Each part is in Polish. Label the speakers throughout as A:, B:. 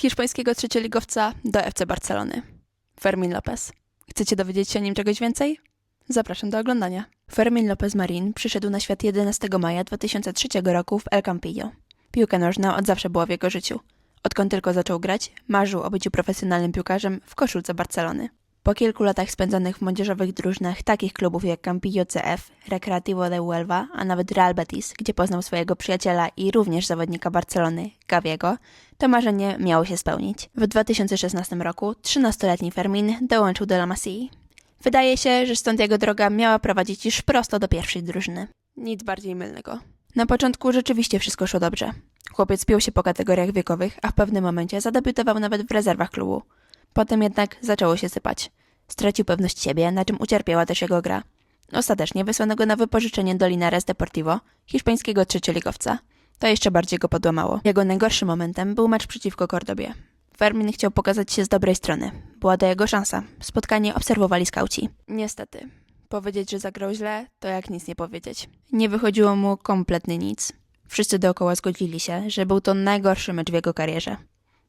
A: hiszpańskiego trzecioligowca do FC Barcelony. Fermin Lopez. Chcecie dowiedzieć się o nim czegoś więcej? Zapraszam do oglądania. Fermin Lopez Marin przyszedł na świat 11 maja 2003 roku w El Campillo. Piłka nożna od zawsze była w jego życiu. Odkąd tylko zaczął grać, marzył o byciu profesjonalnym piłkarzem w koszulce Barcelony. Po kilku latach spędzonych w młodzieżowych drużynach takich klubów jak Campillo CF, Recreativo de Huelva, a nawet Real Betis, gdzie poznał swojego przyjaciela i również zawodnika Barcelony, Gaviego, to marzenie miało się spełnić. W 2016 roku 13-letni Fermin dołączył do La Masii. Wydaje się, że stąd jego droga miała prowadzić już prosto do pierwszej drużyny. Nic bardziej mylnego. Na początku rzeczywiście wszystko szło dobrze. Chłopiec piął się po kategoriach wiekowych, a w pewnym momencie zadebiutował nawet w rezerwach klubu. Potem jednak zaczęło się sypać. Stracił pewność siebie, na czym ucierpiała też jego gra. Ostatecznie wysłano go na wypożyczenie do Linares Deportivo, hiszpańskiego trzecioligowca. To jeszcze bardziej go podłamało. Jego najgorszym momentem był mecz przeciwko Cordobie. Fermin chciał pokazać się z dobrej strony. Była to jego szansa. Spotkanie obserwowali skauci. Niestety. Powiedzieć, że zagrał źle, to jak nic nie powiedzieć. Nie wychodziło mu kompletnie nic. Wszyscy dookoła zgodzili się, że był to najgorszy mecz w jego karierze.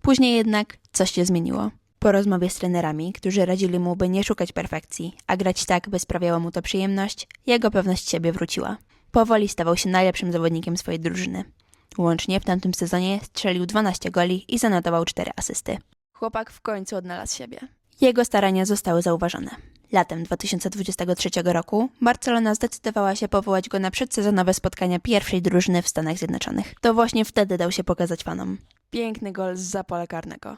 A: Później jednak coś się zmieniło. Po rozmowie z trenerami, którzy radzili mu, by nie szukać perfekcji, a grać tak, by sprawiało mu to przyjemność, jego pewność siebie wróciła. Powoli stawał się najlepszym zawodnikiem swojej drużyny. Łącznie w tamtym sezonie strzelił 12 goli i zanotował 4 asysty. Chłopak w końcu odnalazł siebie. Jego starania zostały zauważone. Latem 2023 roku Barcelona zdecydowała się powołać go na przedsezonowe spotkania pierwszej drużyny w Stanach Zjednoczonych. To właśnie wtedy dał się pokazać fanom. Piękny gol z zapola karnego.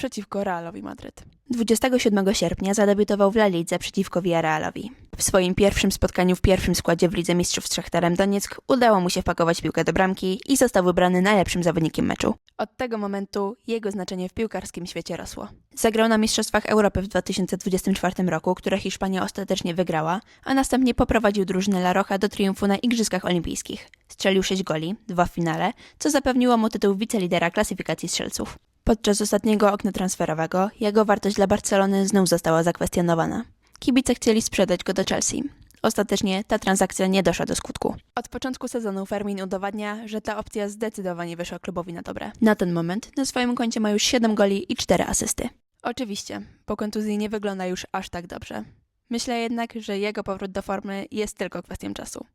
A: Przeciwko Realowi Madryt. 27 sierpnia zadebiutował w La Lidze przeciwko Villarrealowi. W swoim pierwszym spotkaniu w pierwszym składzie w Lidze Mistrzów z Szachtarem Donieck udało mu się wpakować piłkę do bramki i został wybrany najlepszym zawodnikiem meczu. Od tego momentu jego znaczenie w piłkarskim świecie rosło. Zagrał na Mistrzostwach Europy w 2024 roku, które Hiszpania ostatecznie wygrała, a następnie poprowadził drużynę La Roja do triumfu na Igrzyskach Olimpijskich. Strzelił 6 goli, dwa w finale, co zapewniło mu tytuł wicelidera klasyfikacji strzelców. Podczas ostatniego okna transferowego jego wartość dla Barcelony znów została zakwestionowana. Kibice chcieli sprzedać go do Chelsea. Ostatecznie ta transakcja nie doszła do skutku. Od początku sezonu Fermin udowadnia, że ta opcja zdecydowanie wyszła klubowi na dobre. Na ten moment na swoim koncie ma już 7 goli i 4 asysty. Oczywiście, po kontuzji nie wygląda już aż tak dobrze. Myślę jednak, że jego powrót do formy jest tylko kwestią czasu.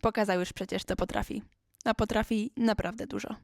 A: Pokazał już przecież, co potrafi. A potrafi naprawdę dużo.